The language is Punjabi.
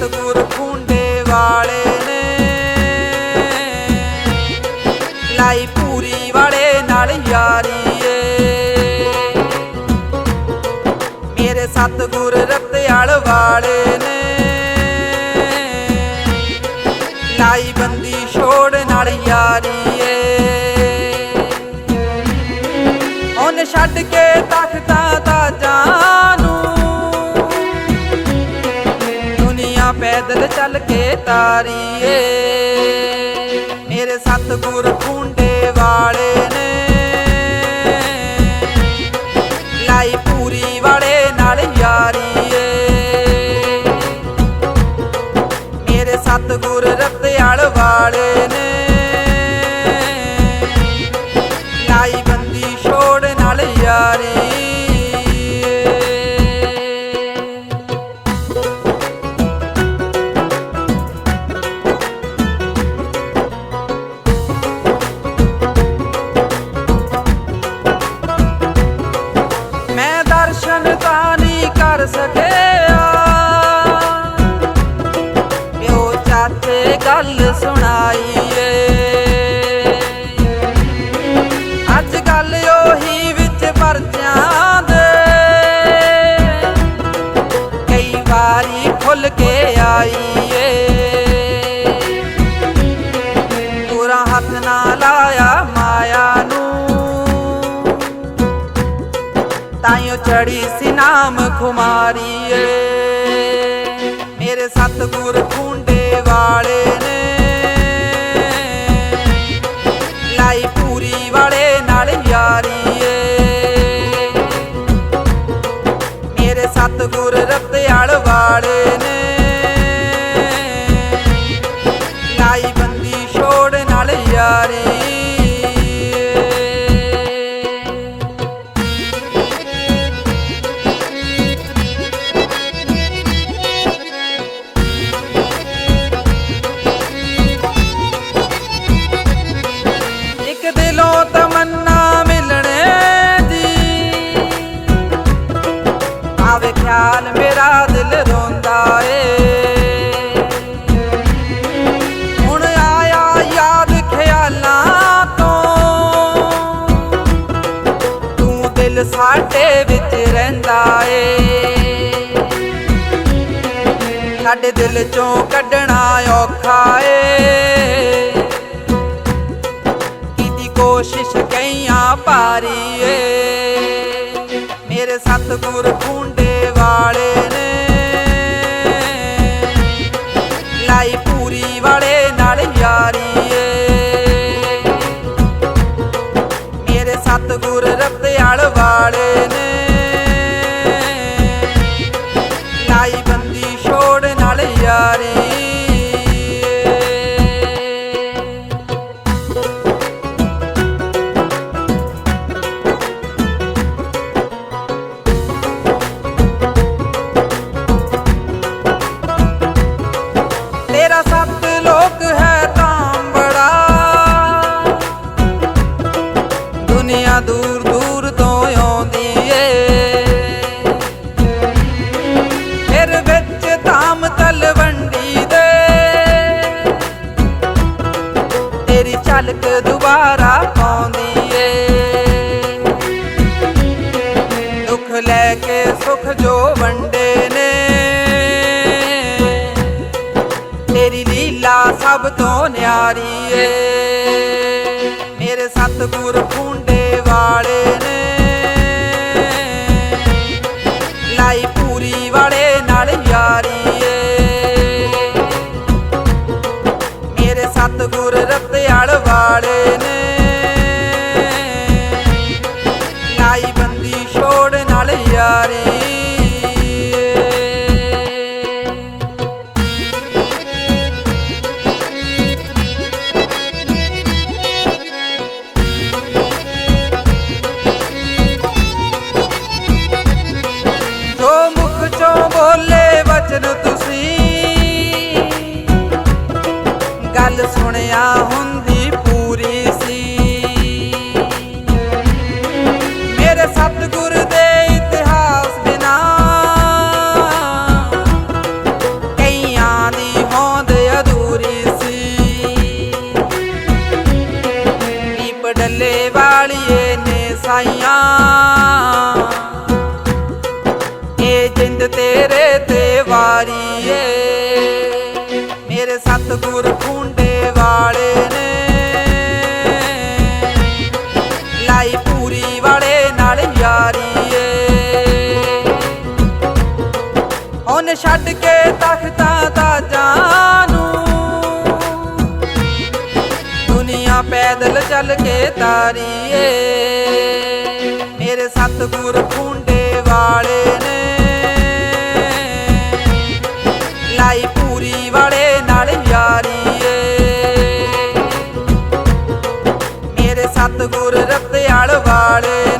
ਸਤਗੁਰ ਪੂਰੀ ਵਾਲੇ ਨਾਲ ਯਾਰੀ ਏ ਮੇਰੇ ਸਤਗੁਰ ਰਤਿਆਲ ਵਾਲੇ ਨੇ। ਲਾਈ ਬੰਦੀ ਛੋੜ ਨਾਲ ਯਾਰੀ ਏ ਛੱਡ ਕੇ ਤਖਤਾ ਦਾ ਜਾਨ ਪੈਦਲ ਚੱਲ ਕੇ ਤਾਰੀ ਏ ਮੇਰੇ ਸਤਗੁਰ ਖੁੰਡੇ ਵਾਲੇ ਨੇ। ਲਾਈ ਪੂਰੀ ਵਾਲੇ ਨਾਲ ਯਾਰੀ ਏ ਮੇਰੇ ਸਤਗੁਰ ਰਤਿਆਲ ਵਾਲੇ ਨੇ। ਲਾਈ ਬੰਦੀ ਛੋੜ ਨਾਲ ਯਾਰੀ ਮੈਂ ਦਰਸ਼ਨ ਤਾਂ ਨਹੀਂ ਕਰ ਸਕਿਆ। ਪਿਓ ਚਾਚੇ ਗੱਲ ਸੁਣਾਈਏ। ਅੱਜ ਕੱਲ ਉਹੀ ਵਿੱਚ ਪਰਚਿਆਂ ਦੇ। ਕਈ ਵਾਰੀ ਖੁੱਲ ਕੇ ਆਈ। ਚੜੀ ਸੀ ਨਾਮ ਖੁਮਾਰੀ ਮੇਰੇ ਸਤਗੁਰ ਖੁੰਡੇ ਵਾਲੇ ਨੇ। ਲਾਈ ਪੂਰੀ ਵਾਲੇ ਨਾਲ ਯਾਰੀ ਮੇਰੇ ਸਤਗੁਰ ਰੱਤਿਆਲ ਵਾਲੇ ਨੇ। ਦਿਲ ਵਿੱਚ ਰਹਿੰਦਾ ਏ। ਸਾਡੇ ਦਿਲ ਚੋਂ ਕੱਢਣਾ ਔਖਾ ਏ। ਕੀਤੀ ਕੋਸ਼ਿਸ਼ ਕਈਆਂ ਪਾਰੀ ਏ। ਮੇਰੇ ਸਤਗੁਰ ਖੁੰਡੇ ਵਾਲੇ ਨੇ ਮੇਰੇ ਸਤਗੁਰ ਰਤਿਆਲ ਵਾਲੇ ਨੇ। ਲਾਈ ਬੰਦੀ ਛੋੜ ਨਾਲ ਯਾਰ ਦੁੱਖ ਲੈ ਕੇ ਸੁਖ ਜੋ ਵੰਡੇ ਨੇ। ਤੇਰੀ ਲੀਲਾ ਸਭ ਤੋਂ ਨਿਆਰੀ ਏ। ਮੇਰੇ ਸਤਗੁਰ ਖੁੰਡੇ ਵਾਲੇ ਨੇ। ਲਾਈ ਪੂਰੀ ਵਾਲੇ ਨਾਲ ਯਾਰੀ ਏ। ਮੇਰੇ ਸਤਗੁਰ ਰਤਿਆਲ ਵਾਲੇ ਨੇ। ਬੋਲੇ ਤੁਸੀਂ। ਗੱਲ ਸੁਣਿਆ ਹੁੰਦੀ ਪੂਰੀ ਸੀ। ਮੇਰੇ ਸਤਿਗੁਰ ਵਾਰੀਏ। ਮੇਰੇ ਸਤਗੁਰ ਖੁੰਡੇ ਵਾਲੇ ਨੇ। ਲਾਈ ਪੂਰੀ ਵਾਲੇ ਨਾਲ ਯਾਰੀਏ। ਉਹਨੇ ਛੱਡ ਕੇ ਤਖਤਾਂ ਦਾ ਜਾਨੂ ਦੁਨੀਆ ਪੈਦਲ ਚੱਲ ਕੇ ਤਾਰੀਏ। ਮੇਰੇ ਸਤਗੁਰ ਖੁੰਡੇ ਵਾਲੇ ਏ